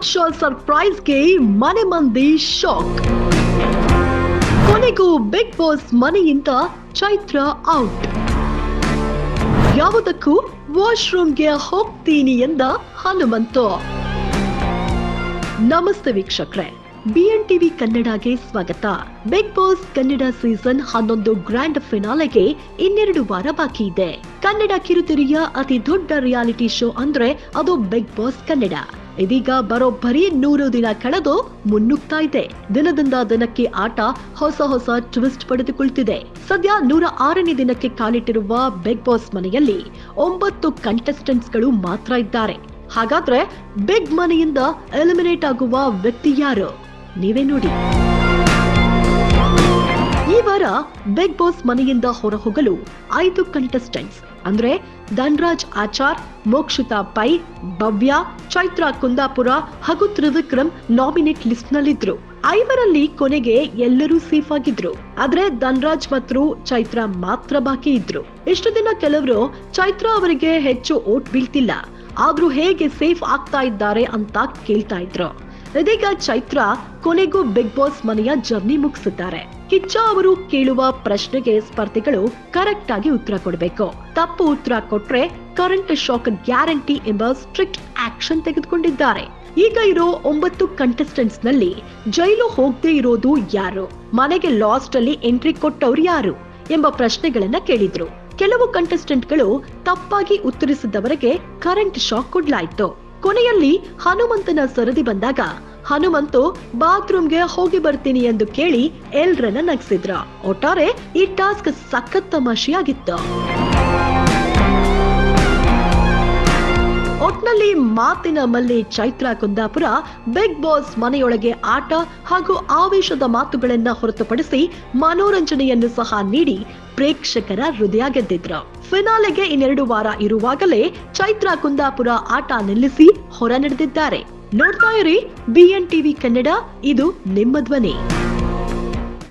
Remote surprise ಸರ್ಪ್ರೈಸ್ಗೆ ಮನೆ ಮಂದಿ shock ಕೊನೆಗೂ ಬಿಗ್ ಬಾಸ್ ಮನೆಯಿಂದ ಚೈತ್ರ ಔಟ್ ಯಾವುದಕ್ಕೂ ವಾಶ್ರೂಮ್ಗೆ ಹೋಗ್ತೀನಿ ಎಂದ ಹನುಮಂತು. ನಮಸ್ತೆ ವೀಕ್ಷಕರೇ. ಬಿಎನ್ ಟಿವಿ ಕನ್ನಡಗೆ ಸ್ವಾಗತ. ಬಿಗ್ ಬಾಸ್ ಕನ್ನಡ ಸೀಸನ್ ಹನ್ನೊಂದು ಗ್ರ್ಯಾಂಡ್ ಫಿನಾಲೆಗೆ ಇನ್ನೆರಡು ವಾರ ಬಾಕಿ ಇದೆ. ಕನ್ನಡ ಕಿರುತೆರೆಯ ಅತಿ ದೊಡ್ಡ ರಿಯಾಲಿಟಿ ಶೋ ಅಂದ್ರೆ ಅದು ಬಿಗ್ ಬಾಸ್ ಕನ್ನಡ. ಇದೀಗ ಬರೋಬ್ಬರಿ ನೂರು ದಿನ ಕಳೆದು ಮುನ್ನುಗ್ತಾ ಇದೆ. ದಿನದಿಂದ ದಿನಕ್ಕೆ ಆಟ ಹೊಸ ಹೊಸ ಟ್ವಿಸ್ಟ್ ಪಡೆದುಕೊಳ್ತಿದೆ. ಸದ್ಯ ನೂರ ಆರನೇ ದಿನಕ್ಕೆ ಕಾಲಿಟ್ಟಿರುವ ಬಿಗ್ ಬಾಸ್ ಮನೆಯಲ್ಲಿ ಒಂಬತ್ತು ಕಂಟೆಸ್ಟೆಂಟ್ಸ್ಗಳು ಮಾತ್ರ ಇದ್ದಾರೆ. ಹಾಗಾದ್ರೆ ಬಿಗ್ ಮನೆಯಿಂದ ಎಲಿಮಿನೇಟ್ ಆಗುವ ವ್ಯಕ್ತಿ ಯಾರು? ನೀವೇ ನೋಡಿ. ಬಿಗ್ ಬಾಸ್ ಮನೆಯಿಂದ ಹೊರಹೋಗಲು ಐದು ಕಂಟೆಸ್ಟೆಂಟ್ಸ್ ಅಂದ್ರೆ ಧನ್ರಾಜ್ ಆಚಾರ್, ಮೋಕ್ಷಿತಾ ಪೈ, ಭವ್ಯ, ಚೈತ್ರ ಕುಂದಾಪುರ, ಹಾಗೂ ತ್ರಿವಿಕ್ರಮ್ ನಾಮಿನೇಟ್ ಲಿಸ್ಟ್ ನಲ್ಲಿದ್ರು. ಐವರಲ್ಲಿ ಕೊನೆಗೆ ಎಲ್ಲರೂ ಸೇಫ್ ಆಗಿದ್ರು. ಆದ್ರೆ ಧನ್ರಾಜ್ ಮತ್ತು ಚೈತ್ರ ಮಾತ್ರ ಬಾಕಿ ಇದ್ರು. ಇಷ್ಟು ದಿನ ಕೆಲವರು ಚೈತ್ರ ಅವರಿಗೆ ಹೆಚ್ಚು ಓಟ್ ಬೀಳ್ತಿಲ್ಲ. ಆದ್ರೂ ಹೇಗೆ ಸೇಫ್ ಆಗ್ತಾ ಇದ್ದಾರೆ ಅಂತ ಕೇಳ್ತಾ ಇದ್ರು. ಇದೀಗ ಚೈತ್ರ ಕೊನೆಗೂ ಬಿಗ್ ಬಾಸ್ ಮನೆಯ ಜರ್ನಿ ಮುಗಿಸಿದ್ದಾರೆ ಕಿಚ್ಚ ಅವರು ಕೇಳುವ ಪ್ರಶ್ನೆಗೆ ಸ್ಪರ್ಧಿಗಳು ಕರೆಕ್ಟ್ ಆಗಿ ಉತ್ತರ ಕೊಡಬೇಕು. ತಪ್ಪು ಉತ್ತರ ಕೊಟ್ರೆ ಕರೆಂಟ್ ಶಾಕ್ ಗ್ಯಾರಂಟಿ ಎಂಬ ಸ್ಟ್ರಿಕ್ಟ್ ಆಕ್ಷನ್ ತೆಗೆದುಕೊಂಡಿದ್ದಾರೆ. ಈಗ ಇರೋ ಒಂಬತ್ತು ಕಂಟೆಸ್ಟೆಂಟ್ಸ್ನಲ್ಲಿ ಜೈಲು ಹೋಗದೆ ಇರೋದು ಯಾರು? ಮನೆಗೆ ಲಾಸ್ಟ್ ಅಲ್ಲಿ ಎಂಟ್ರಿ ಕೊಟ್ಟವ್ರು ಯಾರು? ಎಂಬ ಪ್ರಶ್ನೆಗಳನ್ನ ಕೇಳಿದ್ರು. ಕೆಲವು ಕಂಟೆಸ್ಟೆಂಟ್ಗಳು ತಪ್ಪಾಗಿ ಉತ್ತರಿಸಿದವರಿಗೆ ಕರೆಂಟ್ ಶಾಕ್ ಕೊಡ್ಲಾಯ್ತು. ಕೊನೆಯಲ್ಲಿ ಹನುಮಂತನ ಸರದಿ ಬಂದಾಗ, ಹನುಮಂತು, ಬಾತ್ರೂಮ್ಗೆ ಹೋಗಿ ಬರ್ತೀನಿ ಎಂದು ಕೇಳಿ ಎಲ್ರನ್ನ ನಗಿಸಿದ್ರ. ಒಟ್ಟಾರೆ ಈ ಟಾಸ್ಕ್ ಸಖತ್ ತಮಾಷೆಯಾಗಿತ್ತು. ಒಟ್ನಲ್ಲಿ ಮಾತಿನ ಮಲ್ಲಿ ಚೈತ್ರ ಕುಂದಾಪುರ ಬಿಗ್ ಬಾಸ್ ಮನೆಯೊಳಗೆ ಆಟ ಹಾಗೂ ಆವೇಶದ ಮಾತುಗಳನ್ನ ಹೊರತುಪಡಿಸಿ ಮನೋರಂಜನೆಯನ್ನು ಸಹ ನೀಡಿ ಪ್ರೇಕ್ಷಕರ ಹೃದಯ ಗೆದ್ದಿದ್ರು. ಫಿನಾಲೆಗೆ ಇನ್ನೆರಡು ವಾರ ಇರುವಾಗಲೇ ಚೈತ್ರ ಕುಂದಾಪುರ ಆಟ ನಿಲ್ಲಿಸಿ ಹೊರ ನಡೆದಿದ್ದಾರೆ. ನೋಡ್ತಾ ಇರಿ ಬಿಎನ್ ಟಿವಿ ಕನ್ನಡ, ಇದು ನಿಮ್ಮ ಧ್ವನಿ.